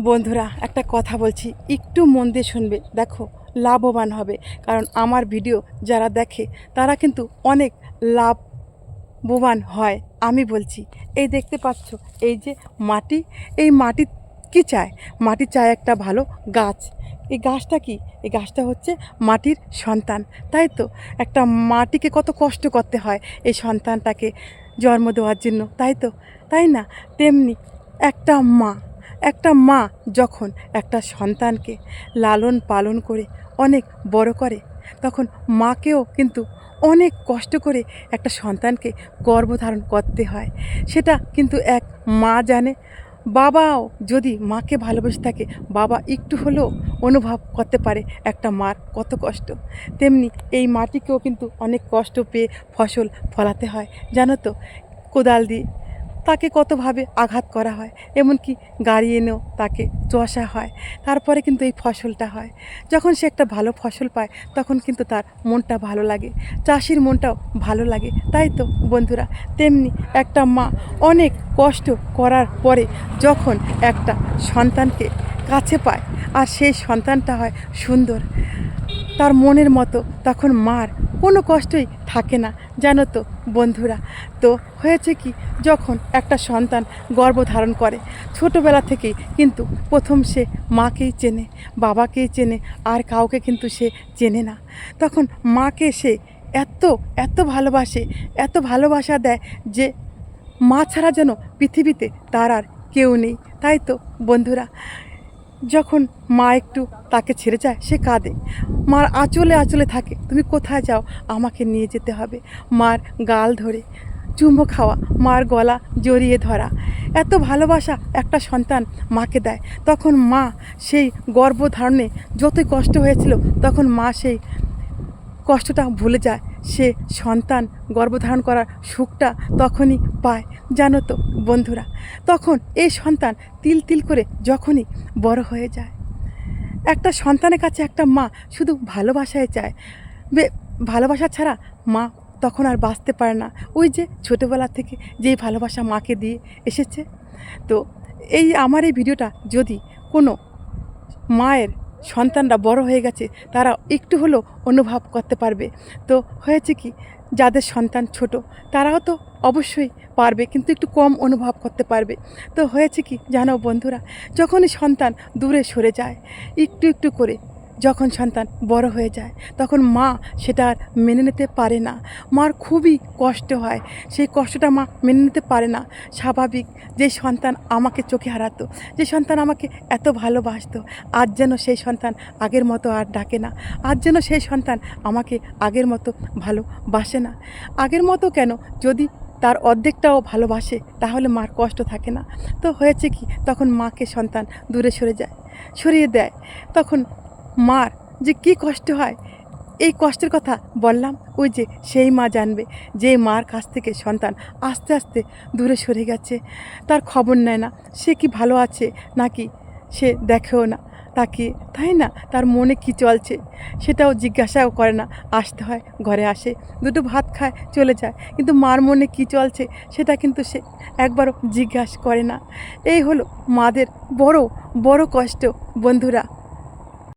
বন্ধুরা, একটা কথা বলছি। একটু মন দিয়ে শুনবে। দেখো, লাভবান হবে। কারণ আমার ভিডিও যারা দেখে, তারা কিন্তু অনেক লাভবান হয়, আমি বলছি। এই দেখতে পাচ্ছ, এই যে মাটি, এই মাটি কি চায়? মাটি চায় একটা ভালো গাছ। এই গাছটা কি? এই গাছটা হচ্ছে মাটির সন্তান। তাই তো, একটা মাটিকে কত কষ্ট করতে হয় এই সন্তানটাকে জন্ম দেওয়ার জন্য। তাই তো, তাই না? তেমনি একটা মা। একটা মা যখন একটা সন্তানকে লালন পালন করে অনেক বড় করে, তখন মাকেও কিন্তু অনেক কষ্ট করে একটা সন্তানকে গর্ভধারণ করতে হয়। সেটা কিন্তু এক মা জানে। বাবাও যদি মাকে ভালোবেসে থাকে, বাবা একটু হলেও অনুভব করতে পারে একটা মার কত কষ্ট। তেমনি এই মাটিকেও কিন্তু অনেক কষ্ট পেয়ে ফসল ফলাতে হয়। জানো তো, কোদাল দিয়ে তাকে কতভাবে আঘাত করা হয়, এমনকি গাড়ি এনেও তাকে চষা হয়, তারপরে কিন্তু এই ফসলটা হয়। যখন সে একটা ভালো ফসল পায়, তখন কিন্তু তার মনটা ভালো লাগে, চাষির মনটাও ভালো লাগে। তাই তো বন্ধুরা, তেমনি একটা মা অনেক কষ্ট করার পরে যখন একটা সন্তানকে কাছে পায়, আর সেই সন্তানটা হয় সুন্দর। তার মনের মতো তখন মার কোনো কষ্টই থাকে না, জানো তো? বন্ধুরা, তো হয়েছে কি, যখন একটা সন্তান গর্ব ধারণ করে, ছোটোবেলা থেকেই কিন্তু প্রথম সে মাকেই চেনে, বাবাকেই চেনে, আর কাউকে কিন্তু সে চেনে না। তখন মাকে সে এত এত ভালোবাসে, এত ভালোবাসা দেয় যে মা ছাড়া যেন পৃথিবীতে তার আর কেউ নেই। তাই তো, বন্ধুরা যখন মা একটু তাকে ছেড়ে যায়, সে কাঁদে। মার আঁচলে আঁচলে থাকে, তুমি কোথায় যাও? আমাকে নিয়ে যেতে হবে। মার গাল ধরে, চুম্ব খাওয়া, মার গলা জড়িয়ে ধরা। এত ভালোবাসা একটা সন্তান মাকে দেয়। তখন মা সেই গর্ভধারণে যতই কষ্ট হয়েছিল, তখন মা সেই কষ্টটা ভুলে যায়। সে সন্তান গর্ভধারণ করার সুখটা তখনই পায়। জানো তো বন্ধুরা, তখন এই সন্তান তিল তিল করে যখনই বড় হয়ে যায়। একটা সন্তানের কাছে একটা মা শুধু ভালোবাসায় চায়। বে, ভালোবাসা ছাড়া মা তখন আর বাঁচতে পারে না। ওই যে ছোটোবেলা থেকে যেই ভালোবাসা মাকে দিয়ে এসেছে। তো এই আমার এই ভিডিওটা যদি কোনো মায়ের সন্তানরা বড় হয়ে গেছে, তারা একটু হলেও অনুভব করতে পারবে। তো হয়েছে কি, যাদের সন্তান ছোট, তারাও তো অবশ্যই পারবে, কিন্তু একটু কম অনুভব করতে পারবে। তো হয়েছে কি, জানো বন্ধুরা, যখনই সন্তান দূরে সরে যায়, একটু একটু করে যখন সন্তান বড় হয়ে যায়, তখন মা সেটা আর মেনে নিতে পারে না। মার খুবই কষ্ট হয়। সেই কষ্টটা মা মেনে নিতে পারে না। স্বাভাবিক যে সন্তান আমাকে চোখে হারাতো, যে সন্তান আমাকে এত ভালোবাসতো, আজ যেন সেই সন্তান আগের মতো আর ডাকে না। আজ যেন সেই সন্তান আমাকে আগের মতো ভালোবাসে না। আগের মতো কেন? যদি তার অর্ধেকটাও ভালোবাসে, তাহলে মার কষ্ট থাকে না। তো হয়েছে কি? তখন মাকে সন্তান দূরে সরে যায়, সরিয়ে দেয়। তখন মার, যে কি কষ্ট হয়। এই কষ্টের কথা বললাম, ওই যে সেই মা জানবে যে মার কাছ থেকে সন্তান আস্তে আস্তে দূরে সরে গেছে। তার খবর নেয় না, সে কি ভালো আছে নাকি সে দেখেও না। তাকে, তাই না? তার মনে কি চলছে? সেটাও জিজ্ঞাসাও করে না, আসতে হয়, ঘরে আসে, দুটো ভাত খায়, চলে যায়। কিন্তু মার মনে কি চলছে সেটা কিন্তু সে একবারও জিজ্ঞাসা করে না। এই হলো মাদের বড় বড় কষ্ট, বন্ধুরা।